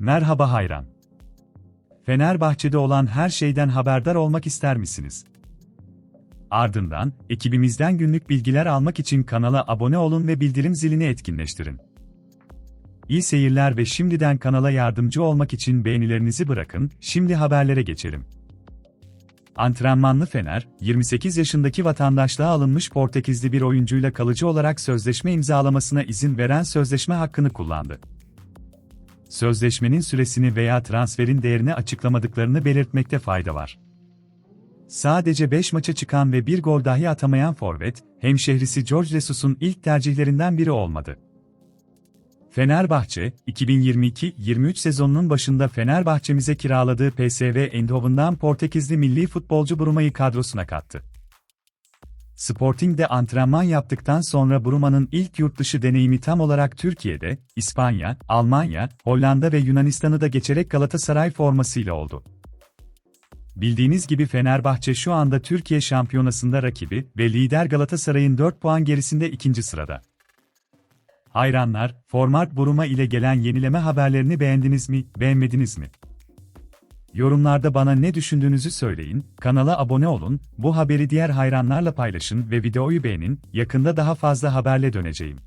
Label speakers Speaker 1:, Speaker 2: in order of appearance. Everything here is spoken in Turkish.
Speaker 1: Merhaba hayran. Fenerbahçe'de olan her şeyden haberdar olmak ister misiniz? Ardından, ekibimizden günlük bilgiler almak için kanala abone olun ve bildirim zilini etkinleştirin. İyi seyirler ve şimdiden kanala yardımcı olmak için beğenilerinizi bırakın, şimdi haberlere geçelim. Antrenmanlı Fener, 28 yaşındaki vatandaşlığa alınmış Portekizli bir oyuncuyla kalıcı olarak sözleşme imzalamasına izin veren sözleşme hakkını kullandı. Sözleşmenin süresini veya transferin değerini açıklamadıklarını belirtmekte fayda var. Sadece 5 maça çıkan ve bir gol dahi atamayan forvet, hemşehrisi George Jesus'un ilk tercihlerinden biri olmadı. Fenerbahçe, 2022-23 sezonunun başında Fenerbahçemize kiraladığı PSV Eindhoven'dan Portekizli milli futbolcu Bruma'yı kadrosuna kattı. Sporting'de antrenman yaptıktan sonra Bruma'nın ilk yurtdışı deneyimi tam olarak Türkiye'de, İspanya, Almanya, Hollanda ve Yunanistan'ı da geçerek Galatasaray formasıyla oldu. Bildiğiniz gibi Fenerbahçe şu anda Türkiye Şampiyonası'nda rakibi ve lider Galatasaray'ın 4 puan gerisinde ikinci sırada. Hayranlar, Format Buruma ile gelen yenileme haberlerini beğendiniz mi, beğenmediniz mi? Yorumlarda bana ne düşündüğünüzü söyleyin, kanala abone olun, bu haberi diğer hayranlarla paylaşın ve videoyu beğenin, yakında daha fazla haberle döneceğim.